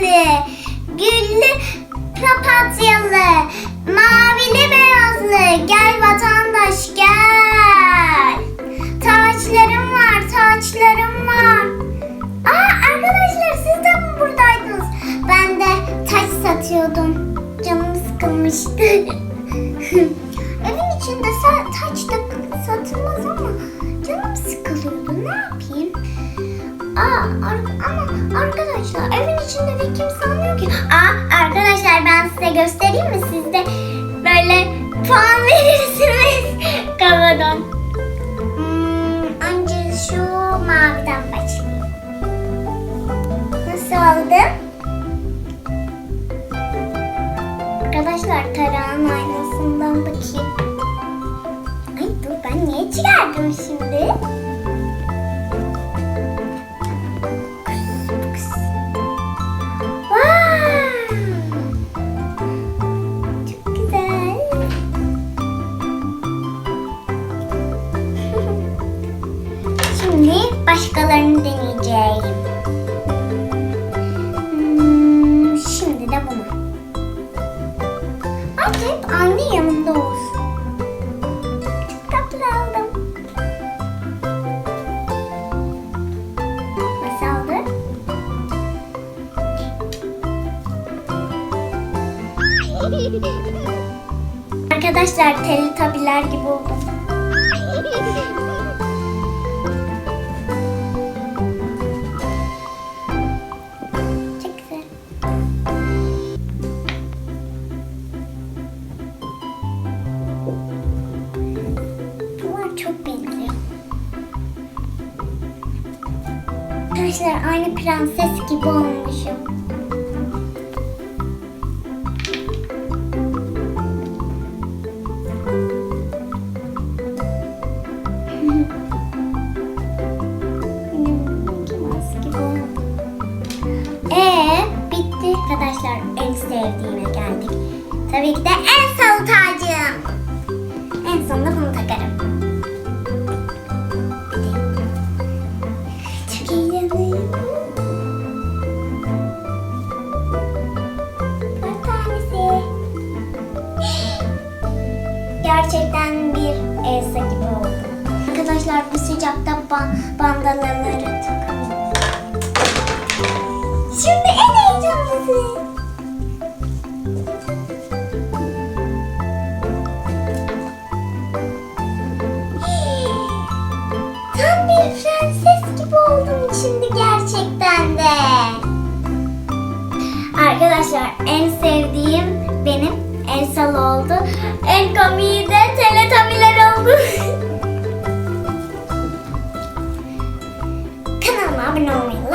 renkli, güllü papatyalı, mavili beyazlı. Gel vatandaş gel. Taçlarım var, taçlarım var. Aa arkadaşlar siz de mi buradaydınız? Ben de taç satıyordum. Canım sıkılmıştı. Evin içinde taç da satılmaz ama canım sıkılıyordu. Ne yapayım? Aa, ama arkadaşlar evin içinde de kimse anlıyor ki. Arkadaşlar ben size göstereyim mi? Siz böyle puan verirsiniz kafadan. Hmm, şu maviden başlayayım. Nasıl oldu? Arkadaşlar tarağın aynasından bakayım. Ay dur ben niye çıkardım şimdi? Başkalarını deneyeceğim. Hmm, şimdi de bunu. Artık hep aynı yanımda olsun. Çok tatlı aldım. Nasıl oldu? Arkadaşlar Teletubbiler gibi oldum. Çok benziyor. Arkadaşlar aynı prenses gibi olmuşum. Arkadaşlar. En sevdiğime geldik. Tabii ki de en son tacım. En sonunda bunu takarım. Arkadaşlar bu sıcakta ba- bandanaları takalım. Şimdi en heyecanlısı. Tam bir prenses gibi oldum şimdi gerçekten de. Arkadaşlar en sevdiğim benim Elsa'lı oldu. En komiği de Teletubbiler oldu. going.